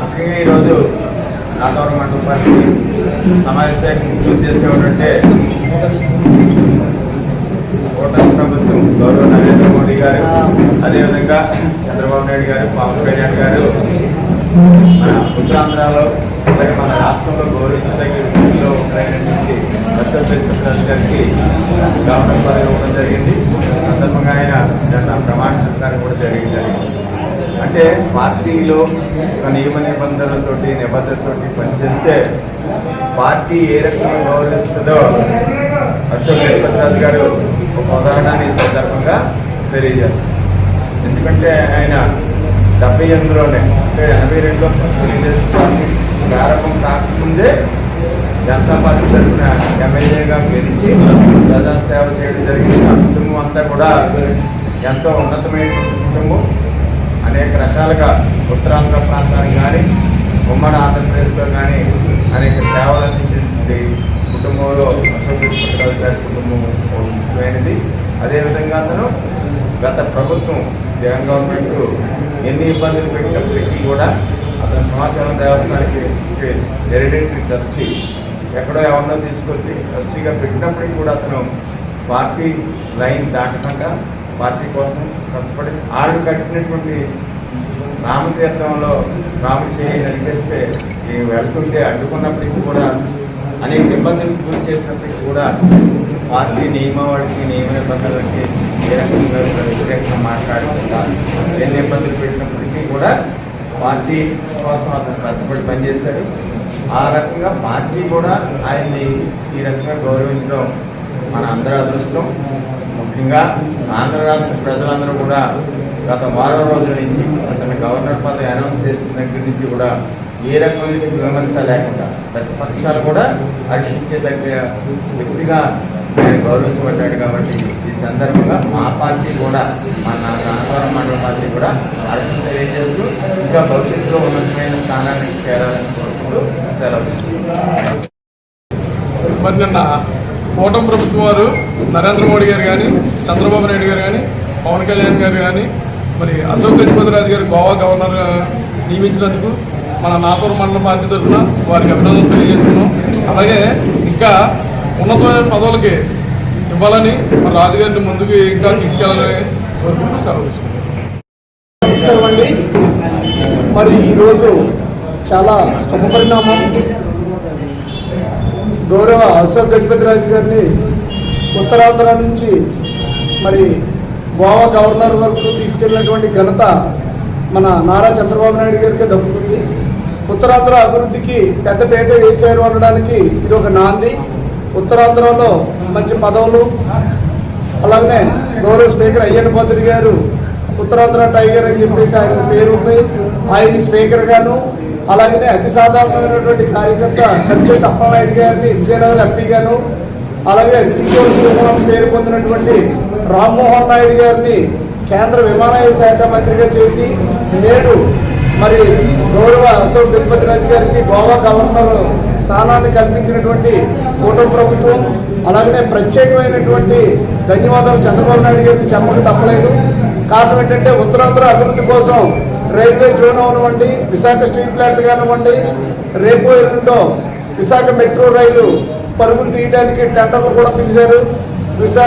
ముఖ్యంగా ఈరోజు నాగవరం మండల పార్టీ సమావేశానికి ముఖ్య ఉద్దేశం ఏమిటంటే కూటమి ప్రభుత్వం గౌరవ నరేంద్ర మోడీ గారు అదేవిధంగా చంద్రబాబు నాయుడు గారు పవన్ కళ్యాణ్ గారు మన ఉత్తరాంధ్రలో అలాగే మన రాష్ట్రంలో గౌరవించదగిన వ్యక్తుల్లో ఉంటాయనేటువంటి అశోక్ చంద్రరాజు గారికి గవర్నర్ పదవి ఇవ్వడం జరిగింది. సందర్భంగా ఆయన నిన్న ప్రమాణ స్వీకారం కూడా జరిగింది జరిగింది. అంటే పార్టీలో ఒక నియమ నిబంధనలతోటి నిబద్ధతతోటి పనిచేస్తే పార్టీ ఏ రకంగా గౌరవిస్తుందో అశోక్ గజపతిరాజు గారు ఒక ఉదాహరణ ఈ సందర్భంగా తెలియజేస్తారు. ఎందుకంటే ఆయన డెబ్బై ఎనిమిదిలోనే అంటే ఎనభై రెండులో తెలుగుదేశం పార్టీ ప్రారంభం కాకముందే జనతా పార్టీ తరఫున ఎమ్మెల్యేగా గెలిచి ప్రజాసేవ చేయడం జరిగింది. ఆ కుటుంబం అంతా కూడా ఎంతో ఉన్నతమైన కుటుంబం. అనేక రకాలుగా ఉత్తరాంధ్ర ప్రాంతానికి కానీ ఉమ్మడి ఆంధ్రప్రదేశ్లో కానీ అనేక సేవలు అందించినటువంటి కుటుంబంలో అశోక్ గజపతిరాజు గారి కుటుంబం ముఖ్యమైనది అదేవిధంగా అతను గత ప్రభుత్వం జగన్ గవర్నమెంట్ ఎన్ని ఇబ్బందులు పెట్టినప్పటికీ కూడా అతను సమాచారం దేవస్థానానికి హెరిడేటరీ ట్రస్టీ ఎక్కడో ఎవరినో తీసుకొచ్చి ట్రస్టీగా పెట్టినప్పటికీ కూడా అతను పార్టీ లైన్ దాటకుండా పార్టీ కోసం కష్టపడి ఆడు కట్టినటువంటి రామతీర్థంలో రాముడు చేయి నరికేస్తే ఈ వెళ్తుంటే అడ్డుకున్నప్పటికీ కూడా అనేక ఇబ్బందులు గురి చేసినప్పటికీ కూడా పార్టీ నియమావళికి నియమ నిబంధనలకి ఏ రకంగా వ్యతిరేకంగా మాట్లాడకుండా ఎన్ని ఇబ్బందులు పెట్టినప్పటికీ కూడా పార్టీ కోసం అతను కష్టపడి పనిచేశారు ఆ రకంగా పార్టీ కూడా ఆయన్ని ఈ రకంగా గౌరవించడం మన అందరి అదృష్టం. ముఖ్యంగా ఆంధ్ర రాష్ట్ర ప్రజలందరూ కూడా గత వారం రోజుల నుంచి అతను గవర్నర్ పదవి అనౌన్స్ చేసిన దగ్గర నుంచి కూడా ఏ రకమైన విమర్శ లేకుండా ప్రతిపక్షాలు కూడా హర్షించే దగ్గర వ్యక్తిగా ఆయన గౌరవించబడ్డాడు కాబట్టి ఈ సందర్భంగా మా పార్టీ కూడా మా నాన్నవరం మండల పార్టీ కూడా హర్షం తెలియజేస్తూ ఇంకా భవిష్యత్తులో ఉన్నతమైన స్థానానికి చేరాలని కోరుకుంటూ సెలవు తీసుకుంటున్నాను. మరి నిన్న కూటమి ప్రభుత్వం వారు నరేంద్ర మోడీ గారు కానీ చంద్రబాబు నాయుడు గారు కానీ పవన్ కళ్యాణ్ గారు కానీ మరి అశోక్ గజపతిరాజు గారు గోవా గవర్నర్ నియమించినందుకు మన నాతూరు మండల పార్టీ తరఫున వారికి అభినందనలు తెలియజేస్తున్నాం. అలాగే ఇంకా ఉన్నతమైన పదవులకి ఇవ్వాలని మన రాజుగారిని ముందుకు ఇంకా తీసుకెళ్ళాలని కోరుకుంటూ సెలవు తీసుకుంటాం నమస్కారం అండి మరి ఈరోజు చాలా శుభపరిణామం. గౌరవ అశోక్ గజపతిరాజు గారిని ఉత్తరాంధ్ర నుంచి మరి గోవా గవర్నర్ వరకు తీసుకెళ్ళినటువంటి ఘనత మన నారా చంద్రబాబు నాయుడు గారికి దక్కుతుంది. ఉత్తరాంధ్ర అభివృద్ధికి పెద్దపేట వేశారు అనడానికి ఇది ఒక నాంది. ఉత్తరాంధ్రలో మంచి పదవులు అలాగనే గౌరవ స్పీకర్ అయ్యన్న పాత్రి గారు ఉత్తరాంధ్ర టైగర్ అని చెప్పేసి ఆయన పేరు ఉంది. ఆయన స్పీకర్ గాను అలాగనే అతి సాధారణమైనటువంటి కార్యకర్త కంచెట్టి అప్పలనాయుడు గారిని విజయనగరం ఎంపీ గాను అలాగే సింగోల్ శ్రీరామ్ పేరు పొందినటువంటి రామ్మోహన్ నాయుడు గారిని కేంద్ర విమానయాన శాఖ మంత్రిగా చేసి నేడు మరి గౌరవ అశోక్ రాజు గారికి గోవా గవర్నర్ స్థానాన్ని కల్పించినటువంటి కూటమి ప్రభుత్వం అలాగనే ప్రత్యేకమైనటువంటి ధన్యవాదాలు చంద్రబాబు నాయుడు గారికి చెప్పక తప్పలేదు. కారణం ఏంటంటే ఉత్తరాంధ్ర అభివృద్ధి కోసం రైల్వే జోన్ అవనివ్వండి విశాఖ స్టీల్ ప్లాంట్ కానివ్వండి రేపు ఎల్లుండో విశాఖ మెట్రో రైలు పరుగులు తీయడానికి టెండర్లు కూడా పిలిచారు. విశాఖ